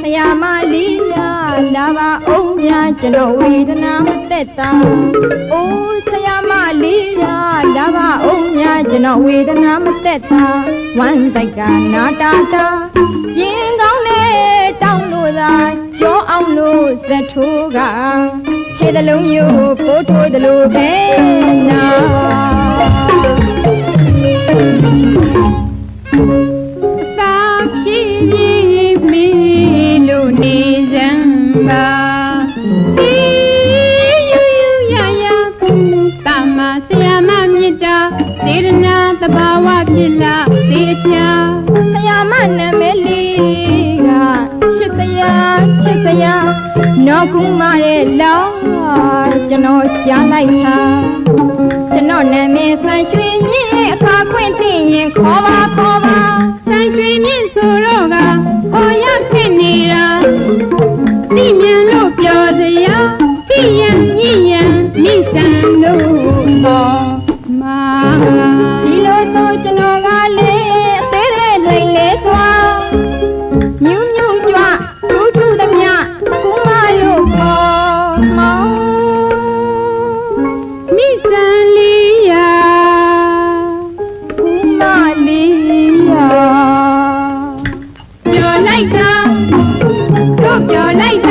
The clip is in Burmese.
ဆရာမလေးရလာပါအောင်များကျွန်တော်ဝေဒနာမသက်သာအိုးဆရာမလေးရလာပါအောင်များကျွန်တော်ဝေဒနာမသက်သာဝမ်းတိုက်ကနာတာတာရင်ကောင်းနဲ့တောင်းလို့သာကြောအောင် လို့ဇက်ထိုးကခြေတလုံးရိုးပိုးထိုးတယ်လို့ပဲနာသာဖြစ်ပြီးမီလို့နေစမ်းပါဒီယူယူရရကုတမဆရာမမြစ်တာစေရနာတဘာဝဖြစ်လာသေချာဆရာမနာမည်လေးကချစ်စရာချစ်စရာ နော်ကူမရဲ့လောကျွန်တော်ကြားလိုက်တာကျွန်တော်နာမည်ဆန်းရွှေမြင့်အခါခွင့်သိရင်ခေါ်ပါခေါ်ပါဆန်ရွှေမြင့်ဆိုတော့ကအော်ရဖြစ်နေတာသိမြန်လို့ပြောစရာသိရင်ညည်ရင်မိစံလို့ပေါ် Drop your light.